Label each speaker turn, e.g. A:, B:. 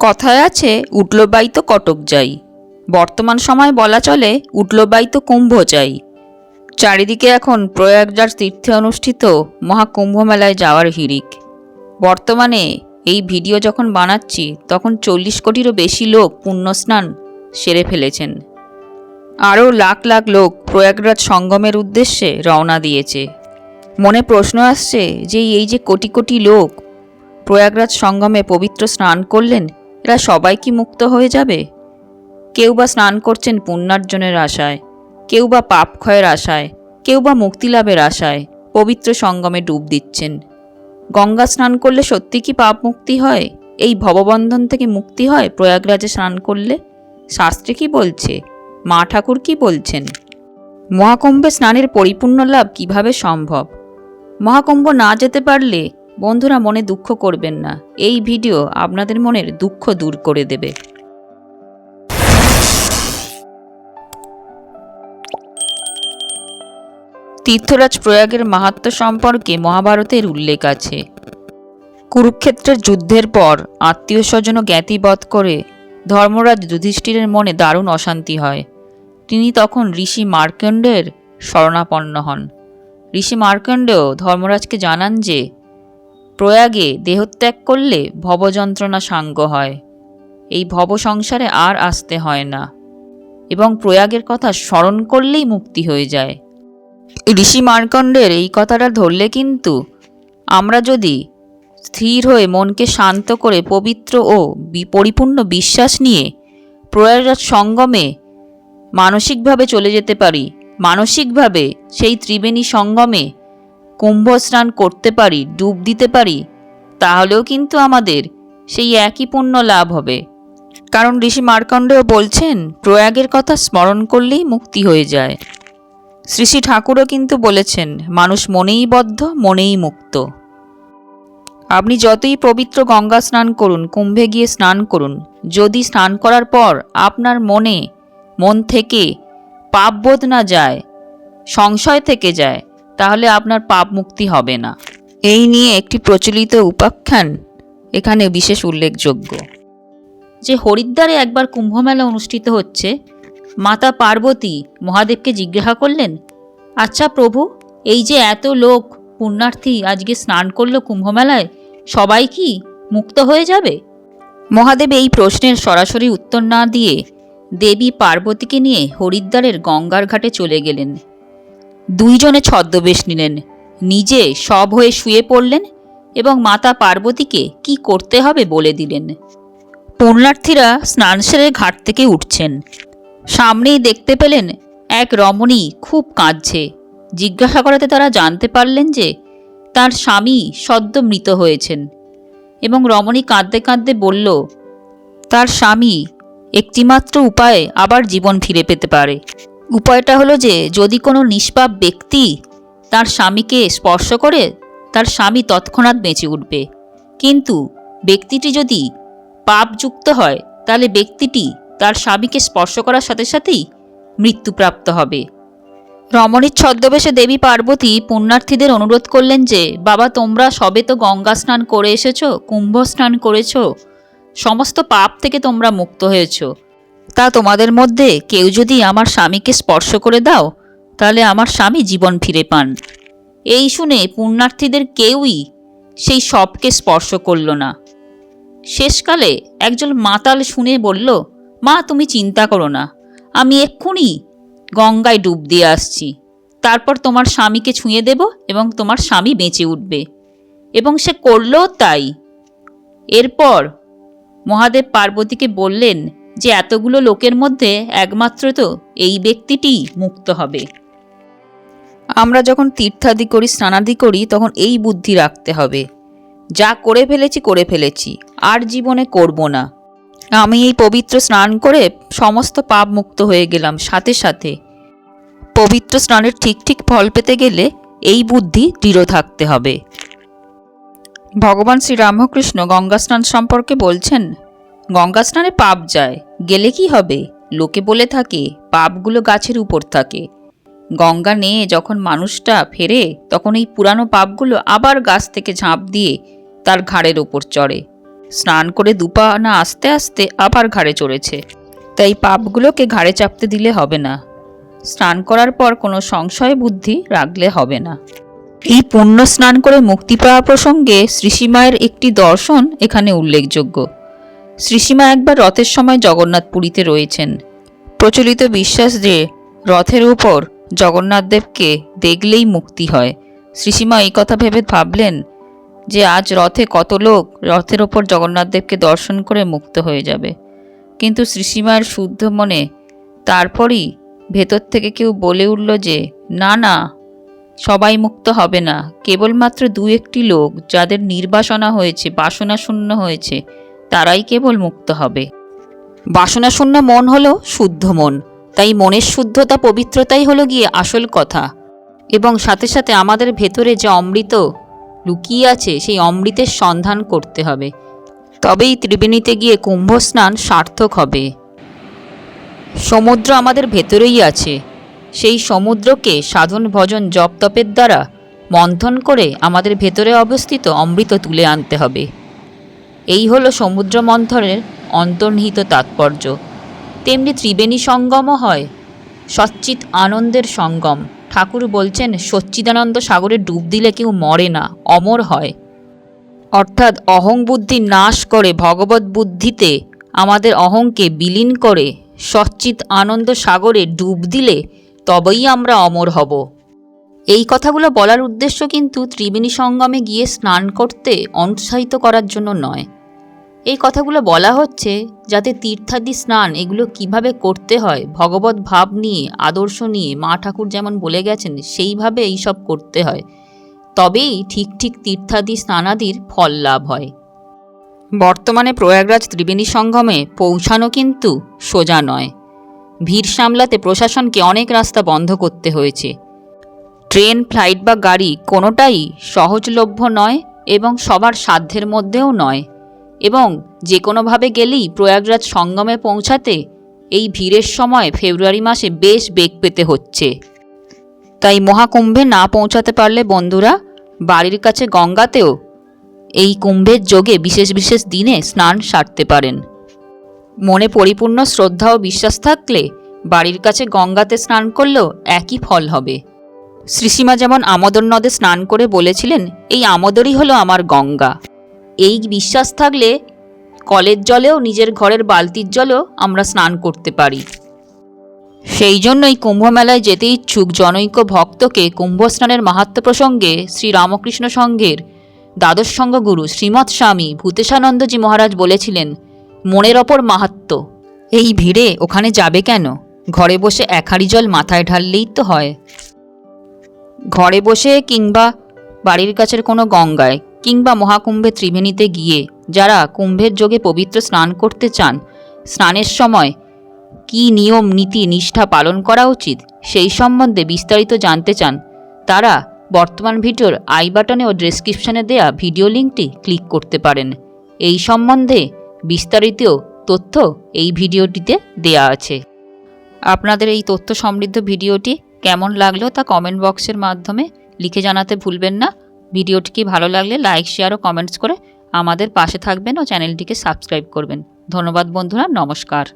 A: কথায় আছে উঠল তো কটক যাই। বর্তমান সময় বলা চলে উঠল তো কুম্ভ চাই চারিদিকে এখন প্রয়াগরাজ তীর্থে অনুষ্ঠিত মহাকুম্ভ মেলায় যাওয়ার হিড়িক। বর্তমানে এই ভিডিও যখন বানাচ্ছি, তখন চল্লিশ কোটিরও বেশি লোক পুণ্যস্নান সেরে ফেলেছেন। আরও লাখ লাখ লোক প্রয়াগরাজ সঙ্গমের উদ্দেশ্যে রওনা দিয়েছে। মনে প্রশ্ন আসছে যে, এই যে কোটি কোটি লোক প্রয়াগরাজ সঙ্গমে পবিত্র স্নান করলেন এরা সবাই কি মুক্ত হয়ে যাবে? কেউ বা স্নান করছেন পুণ্যার্জনের আশায়, কেউ বা পাপ ক্ষয়ের আশায়, কেউ বা মুক্তিলাভের আশায়, পবিত্র সঙ্গমে ডুব দিচ্ছেন। গঙ্গা স্নান করলে সত্যি কি পাপ মুক্তি হয়? এই ভববন্ধন থেকে মুক্তি হয় প্রয়াগরাজে স্নান করলে? শাস্ত্রে কি বলছে? মা ঠাকুর কি বলছেন? মহাকুম্ভে স্নানের পরিপূর্ণ লাভ কীভাবে সম্ভব? মহাকুম্ভ না যেতে পারলে বন্ধুরা মনে দুঃখ করবেন না। এই ভিডিও আপনাদের মনের দুঃখ দূর করে দেবে। তীর্থরাজ প্রয়াগের মাহাত্ম সম্পর্কে মহাভারতের উল্লেখ আছে। কুরুক্ষেত্রের যুদ্ধের পর আত্মীয় স্বজন জ্ঞাতিবধ করে ধর্মরাজ যুধিষ্ঠিরের মনে দারুণ অশান্তি হয়। তিনি তখন ঋষি মার্কণ্ডের শরণাপন্ন হন। ঋষি মার্কণ্ডেও ধর্মরাজকে জানান যে প্রয়াগে দেহত্যাগ করলে ভবযন্ত্রণা সাঙ্গ হয়। এই ভব সংসারে আর আসতে হয় না। এবং প্রয়াগের কথা স্মরণ করলেই মুক্তি হয়ে যায়। ঋষি মার্কণ্ডের এই কথাটা ধরলে কিন্তু আমরা যদি স্থির হয়ে মনকে শান্ত করে পবিত্র ও পরিপূর্ণ বিশ্বাস নিয়ে প্রয়াগরাজ সঙ্গমে মানসিকভাবে চলে যেতে পারি, মানসিকভাবে সেই ত্রিবেণী সঙ্গমে কুম্ভ স্নান করতে পারি, ডুব দিতে পারি, তাহলেও কিন্তু আমাদের সেই একই পুণ্য লাভ হবে। কারণ ঋষি মার্কণ্ডেয় বলছেন, প্রয়াগের কথা স্মরণ করলেই মুক্তি হয়ে যায়। শ্রী শ্রী ঠাকুরও কিন্তু বলেছেন, মানুষ মনেই বদ্ধ, মনেই মুক্ত। আপনি যতই পবিত্র গঙ্গা স্নান করুন, কুম্ভে গিয়ে স্নান করুন, যদি স্নান করার পর আপনার মনে, মন থেকে পাপবোধ না যায়, সংশয় থেকে যায় তাহলে আপনার পাপ মুক্তি হবে না। এই নিয়ে একটি প্রচলিত উপাখ্যান, এখানে বিশেষ উল্লেখযোগ্য। যে হরিদ্বারে একবার কুম্ভমেলা অনুষ্ঠিত হচ্ছে, মাতা পার্বতী মহাদেবকে জিজ্ঞাসা করলেন আচ্ছা প্রভু, এই যে এত লোক, পুণ্যার্থী আজকে স্নান করল কুম্ভমেলায়, সবাই কি মুক্ত হয়ে যাবে? মহাদেব এই প্রশ্নের সরাসরি উত্তর না দিয়ে দেবী পার্বতীকে নিয়ে হরিদ্বারের গঙ্গার ঘাটে চলে গেলেন। দুইজনে ছদ্মবেশ নিলেন। নিজে সব হয়ে শুয়ে পড়লেন এবং মাতা পার্বতীকে কি করতে হবে বলে দিলেন। পুণ্যার্থীরা স্নান সেরে ঘাট থেকে উঠছেন। সামনেই দেখতে পেলেন এক রমণী খুব কাঁদছে। জিজ্ঞাসা করাতে তারা জানতে পারলেন যে তার স্বামী সদ্য মৃত হয়েছেন এবং রমণী কাঁদতে কাঁদতে বলল, তার স্বামী একটিমাত্র উপায়ে আবার জীবন ফিরে পেতে পারে। উপায়টা হলো যে, যদি কোনো নিষ্পাপ ব্যক্তি তার স্বামীকে স্পর্শ করে, তার স্বামী তৎক্ষণাৎ বেঁচে উঠবে। কিন্তু ব্যক্তিটি যদি পাপযুক্ত হয়, তাহলে ব্যক্তিটি তার স্বামীকে স্পর্শ করার সাথে সাথেই মৃত্যুপ্রাপ্ত হবে। রমণীর ছদ্মবেশে দেবী পার্বতী পুণ্যার্থীদের অনুরোধ করলেন যে, বাবা, তোমরা সবে তো গঙ্গা স্নান করে এসেছ, কুম্ভ স্নান করেছ, সমস্ত পাপ থেকে তোমরা মুক্ত হয়েছো। তা তোমাদের মধ্যে কেউ যদি আমার স্বামীকে স্পর্শ করে দাও, তাহলে আমার স্বামী জীবন ফিরে পান। এই শুনে পুণ্যার্থীদের কেউই সেই সবকে স্পর্শ করল না। শেষকালে একজন মাতাল শুনে বলল, মা, তুমি চিন্তা করো না, আমি এক্ষুনি গঙ্গায় ডুব দিয়ে আসছি। তারপর তোমার স্বামীকে ছুঁয়ে দেব এবং তোমার স্বামী বেঁচে উঠবে। এবং সে করল তাই। এরপর মহাদেব পার্বতীকে বললেন যে এতগুলো লোকের মধ্যে একমাত্র তো এই ব্যক্তিটি মুক্ত হবে। আমরা যখন তীর্থাদি করি, স্নানাদি করি, তখন এই বুদ্ধি রাখতে হবে। যা করে ফেলেছি করে ফেলেছি, আর জীবনে করব না। আমি এই পবিত্র স্নান করে সমস্ত পাপ মুক্ত হয়ে গেলাম। সাথে সাথে পবিত্র স্নানের ঠিক ঠিক ফল পেতে গেলে এই বুদ্ধি দৃঢ় থাকতে হবে। ভগবান শ্রী রামকৃষ্ণ গঙ্গা স্নান সম্পর্কে বলছেন, গঙ্গা স্নানে পাপ যায়। গেলে কি হবে? লোকে বলে থাকে, পাপগুলো গাছের উপর থাকে। গঙ্গা নিয়ে যখন মানুষটা ফেরে, তখন এই পুরানো পাপগুলো আবার গাছ থেকে ঝাঁপ দিয়ে তার ঘাড়ের ওপর চড়ে। স্নান করে দুপা না আস্তে আস্তে আবার ঘাড়ে চড়েছে। তাই পাপগুলোকে ঘাড়ে চাপতে দিলে হবে না। স্নান করার পর কোনো সংশয় বুদ্ধি রাখলে হবে না। এই পুণ্য স্নান করে মুক্তি পাওয়া প্রসঙ্গে শ্রীসীমায়ের একটি দর্শন এখানে উল্লেখযোগ্য। শ্রীসীমা একবার রথের সময় জগন্নাথ পুরীতে রয়েছেন। প্রচলিত বিশ্বাস যে রথের উপর জগন্নাথদেবকে দেখলেই মুক্তি হয়। শ্রীসীমা এই কথা ভেবে ভাবলেন যে আজ রথে কত লোক রথের ওপর জগন্নাথদেবকে দর্শন করে মুক্ত হয়ে যাবে। কিন্তু শ্রীসীমার শুদ্ধ মনে তারপরই ভেতর থেকে কেউ বলে উঠল যে, না না, সবাই মুক্ত হবে না। কেবলমাত্র দু একটি লোক যাদের নির্বাসনা হয়েছে বাসনা শূন্য হয়েছে তারাই কেবল মুক্ত হবে। বাসনাশূন্য মন হলো শুদ্ধ মন, তাই মনের শুদ্ধতা, পবিত্রতাই হলো গিয়ে আসল কথা। এবং সাথে সাথে আমাদের ভেতরে যে অমৃত লুকিয়ে আছে, সেই অমৃতের সন্ধান করতে হবে। তবেই ত্রিবেণীতে গিয়ে কুম্ভ স্নান সার্থক হবে। সমুদ্র আমাদের ভেতরেই আছে। সেই সমুদ্রকে সাধন ভজন জপ তপের দ্বারা মন্থন করে আমাদের ভেতরে অবস্থিত অমৃত তুলে আনতে হবে। এই হলো সমুদ্র মন্থনের অন্তর্নিহিত তাৎপর্য। তেমনি ত্রিবেণী সঙ্গমও হয় সচ্চিত আনন্দের সঙ্গম। ঠাকুর বলছেন, সচ্চিদানন্দ সাগরে ডুব দিলে কেউ মরে না, অমর হয়। অর্থাৎ অহং বুদ্ধি নাশ করে ভগবত বুদ্ধিতে আমাদের অহংকে বিলীন করে সচ্চিত আনন্দ সাগরে ডুব দিলে তবেই আমরা অমর হব। এই কথাগুলো বলার উদ্দেশ্য কিন্তু ত্রিবেণী সঙ্গমে গিয়ে স্নান করতে অনুৎসাহিত করার জন্য নয়। এই কথাগুলো বলা হচ্ছে যাতে তীর্থাদি স্নান এগুলো কীভাবে করতে হয় ভগবত ভাব নিয়ে, আদর্শ নিয়ে, মা ঠাকুর যেমন বলে গেছেন, সেইভাবে এইসব করতে হয়। তবেই ঠিক ঠিক তীর্থাদি স্নানাদির ফল লাভ হয়। বর্তমানে প্রয়াগরাজ ত্রিবেণী সঙ্গমে পৌঁছানো কিন্তু সোজা নয়। ভিড় সামলাতে প্রশাসনকে অনেক রাস্তা বন্ধ করতে হয়েছে। ট্রেন, ফ্লাইট বা গাড়ি কোনোটাই সহজলভ্য নয় এবং সবার সাধ্যের মধ্যেও নয়। এবং যে কোনোভাবে গেলেই প্রয়াগরাজ সঙ্গমে পৌঁছাতে এই ভিড়ের সময় ফেব্রুয়ারি মাসে বেশ বেগ পেতে হচ্ছে। তাই মহাকুম্ভে না পৌঁছাতে পারলে বন্ধুরা, বাড়ির কাছে গঙ্গাতেও এই কুম্ভের যোগে বিশেষ বিশেষ দিনে স্নান সারতে পারেন। মনে পরিপূর্ণ শ্রদ্ধা ও বিশ্বাস থাকলে বাড়ির কাছে গঙ্গাতে স্নান করলেও একই ফল হবে। শ্রীসীমা যেমন আমোদর নদে স্নান করে বলেছিলেন, এই আমোদরই হলো আমার গঙ্গা। এই বিশ্বাস থাকলে কলের জলেও নিজের ঘরের বালতির জলেও আমরা স্নান করতে পারি। সেই জন্যই কুম্ভমেলায় যেতে ইচ্ছুক জনৈক ভক্তকে কুম্ভ স্নানের মাহাত্ম প্রসঙ্গে শ্রী রামকৃষ্ণ সংঘের দ্বাদশ সঙ্গ গুরু শ্রীমৎ স্বামী ভূতেশানন্দজি মহারাজ বলেছিলেন, মনের ওপর মাহাত্ম এই ভিড়ে ওখানে যাবে কেন? ঘরে বসে এক হাঁড়ি জল মাথায় ঢাললেই তো হয়। ঘরে বসে কিংবা বাড়ির কাছের কোনো গঙ্গায় কিংবা মহাকুম্ভে ত্রিবেণীতে গিয়ে যারা কুম্ভের যোগে পবিত্র স্নান করতে চান, স্নানের সময় কী নিয়ম, নীতি, নিষ্ঠা পালন করা উচিত? সেই সম্বন্ধে বিস্তারিত জানতে চান। তারা বর্তমান ভিডিওর আই বাটনে ও ডেসক্রিপশনে দেয়া ভিডিও লিঙ্কটি ক্লিক করতে পারেন। এই সম্বন্ধে বিস্তারিত তথ্য এই ভিডিওটিতে দেয়া আছে। আপনাদের এই তথ্য সমৃদ্ধ ভিডিওটি কেমন লাগল তা কমেন্ট বক্সের মাধ্যমে লিখে জানাতে ভুলবেন না। ভিডিওটি কি ভালো লাগলে লাইক শেয়ার ও কমেন্টস করে আমাদের পাশে থাকবেন ও চ্যানেলটিকে সাবস্ক্রাইব করবেন। ধন্যবাদ বন্ধুরা, নমস্কার।